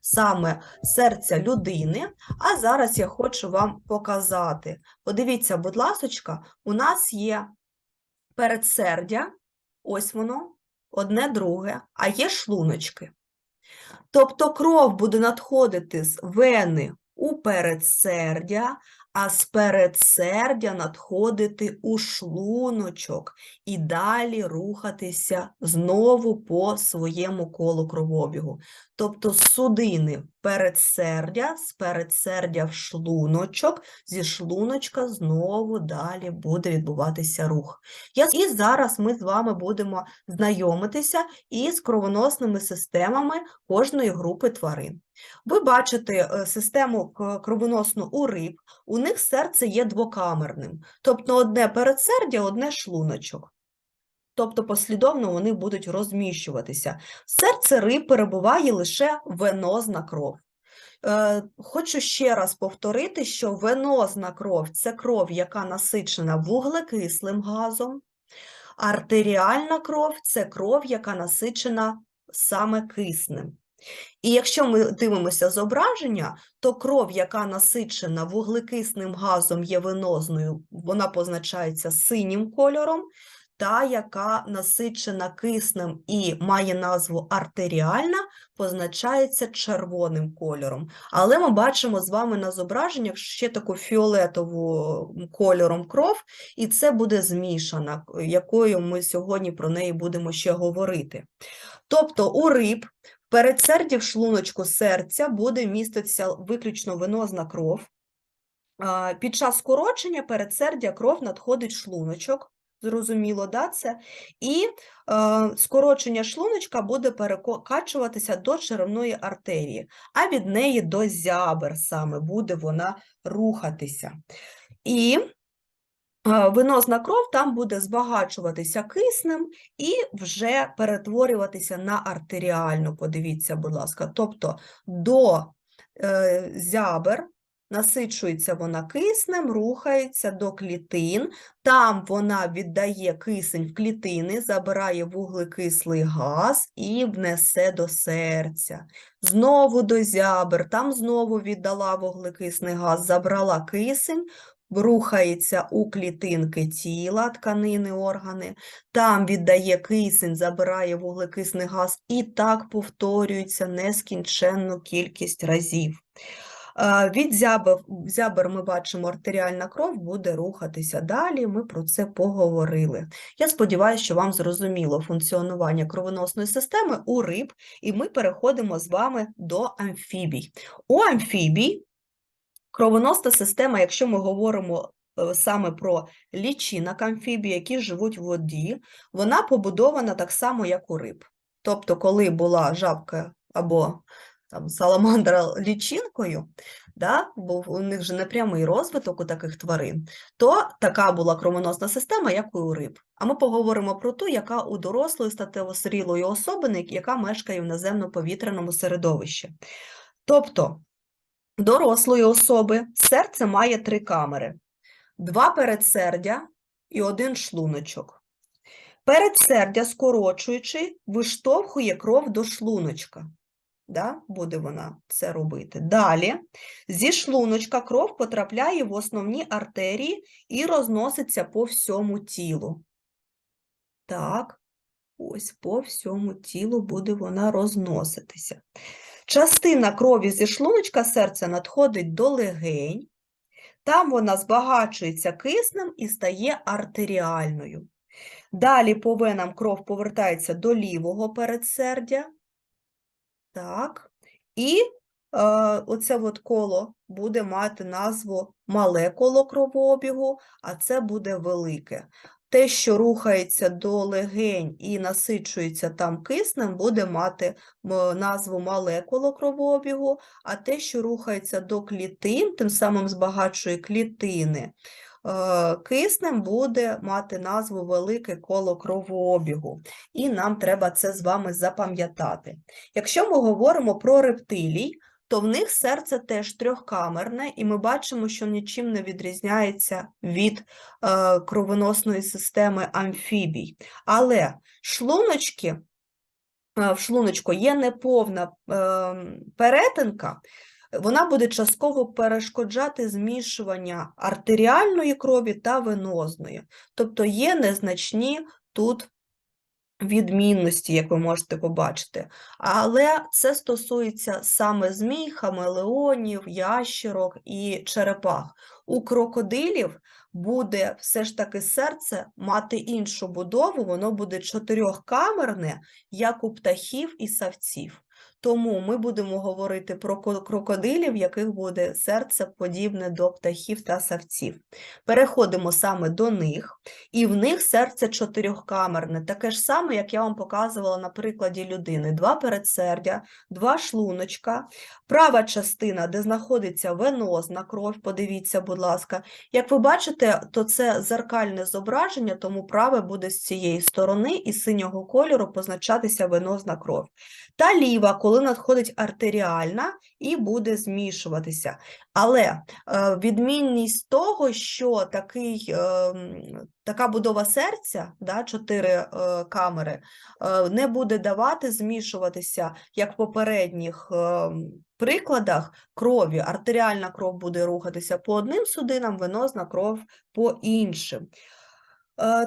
саме серця людини. А зараз я хочу вам показати. Подивіться, будь ласочка, у нас є передсердя, ось воно, одне друге, а є шлуночки. Тобто кров буде надходити з вени у передсердя, а з передсердя надходити у шлуночок і далі рухатися знову по своєму колу кровообігу. Тобто судини передсердя, з передсердя в шлуночок, зі шлуночка знову далі буде відбуватися рух. І зараз ми з вами будемо знайомитися із кровоносними системами кожної групи тварин. Ви бачите е, систему кровоносну у риб, у них серце є двокамерним, тобто одне передсердя, одне шлуночок. Тобто послідовно вони будуть розміщуватися. Серце риб перебуває лише венозна кров. Е, Хочу ще раз повторити, що венозна кров це кров, яка насичена вуглекислим газом, артеріальна кров це кров, яка насичена саме киснем. І якщо ми дивимося зображення, то кров, яка насичена вуглекисним газом є венозною, вона позначається синім кольором, та, яка насичена киснем і має назву артеріальна, позначається червоним кольором. Але ми бачимо з вами на зображеннях ще таку фіолетову кольором кров, і це буде змішана, якою ми сьогодні про неї будемо ще говорити. Тобто у риб в передсерді в шлуночку серця буде міститися виключно венозна кров. Під час скорочення передсердя кров надходить шлуночок, зрозуміло, да, це? І е, скорочення шлуночка буде перекачуватися до черевної артерії, а від неї до зябер саме буде вона рухатися. І венозна кров там буде збагачуватися киснем і вже перетворюватися на артеріальну, подивіться, будь ласка. Тобто до е, зябер насичується вона киснем, рухається до клітин, там вона віддає кисень в клітини, забирає вуглекислий газ і внесе до серця. Знову до зябер, там знову віддала вуглекисний газ, забрала кисень, рухається у клітинки тіла, тканини, органи, там віддає кисень, забирає вуглекисний газ, і так повторюється нескінченну кількість разів. Е, Від зябер, ми бачимо, артеріальна кров буде рухатися далі, ми про це поговорили. Я сподіваюся, що вам зрозуміло функціонування кровоносної системи у риб, і ми переходимо з вами до амфібій. У амфібій кровоносна система, якщо ми говоримо е, саме про лічинок амфібій, які живуть в воді, вона побудована так само, як у риб. Тобто, коли була жабка або там, саламандра лічинкою, да, був у них же непрямий розвиток у таких тварин, то така була кровоносна система, як і у риб. А ми поговоримо про ту, яка у дорослої статево-зрілої особини, яка мешкає в наземно-повітряному середовищі. Тобто, дорослої особи серце має три камери: два передсердя і один шлуночок. Передсердя, скорочуючи, виштовхує кров до шлуночка. Да? Буде вона це робити. Далі зі шлуночка кров потрапляє в основні артерії і розноситься по всьому тілу. Так, ось по всьому тілу буде вона розноситися. Частина крові зі шлуночка серця надходить до легень, там вона збагачується киснем і стає артеріальною. Далі по венам кров повертається до лівого передсердя. Так. І е, оце от коло буде мати назву мале коло кровообігу, а це буде велике. Те, що рухається до легень і насичується там киснем, буде мати назву мале коло кровообігу, а те, що рухається до клітин, тим самим збагачує клітини, е, киснем буде мати назву велике коло кровообігу. І нам треба це з вами запам'ятати. Якщо ми говоримо про рептилій, то в них серце теж трьохкамерне, і ми бачимо, що нічим не відрізняється від е, кровоносної системи амфібій. Але шлуночки е, в шлуночку є неповна ем, перетинка, вона буде частково перешкоджати змішування артеріальної крові та венозної. Тобто є незначні тут відмінності, як ви можете побачити. Але це стосується саме змій, хамелеонів, ящерок і черепах. У крокодилів буде все ж таки серце мати іншу будову, воно буде чотирьохкамерне, як у птахів і савців. Тому ми будемо говорити про крокодилів, яких буде серце подібне до птахів та савців. Переходимо саме до них, і в них серце чотирьохкамерне, таке ж саме, як я вам показувала на прикладі людини: два передсердя, два шлуночка, права частина, де знаходиться венозна кров, подивіться, будь ласка. Як ви бачите, то це зеркальне зображення, тому праве буде з цієї сторони і синього кольору позначатися венозна кров. Та ліва, коли надходить артеріальна і буде змішуватися. Але е, відмінність того, що такий, е, така будова серця, да, чотири е, камери, не буде давати змішуватися, як в попередніх прикладах крові. Артеріальна кров буде рухатися по одним судинам, венозна кров по іншим.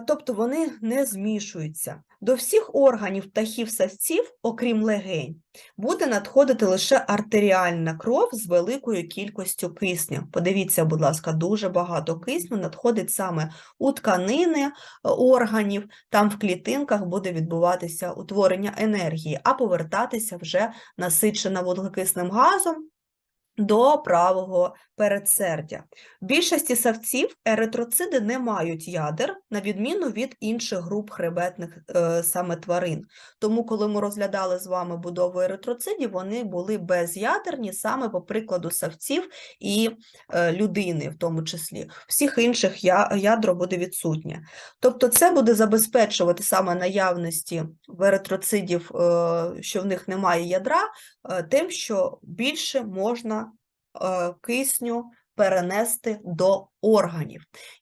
Тобто вони не змішуються. До всіх органів птахів савців, окрім легень, буде надходити лише артеріальна кров з великою кількістю кисню. Подивіться, будь ласка, дуже багато кисню надходить саме у тканини е, органів, там в клітинках буде відбуватися утворення енергії, а повертатися вже насичена вуглекисним газом до правого передсердя. В більшості савців еритроциди не мають ядер, на відміну від інших груп хребетних е, саме тварин. Тому, коли ми розглядали з вами будову еритроцидів, вони були безядерні саме по прикладу савців і е, людини, в тому числі. Всіх інших я, ядро буде відсутнє. Тобто, це буде забезпечувати саме наявності в еритроцидів, е, що в них немає ядра, е, тим, що більше можна кисню перенести до органів.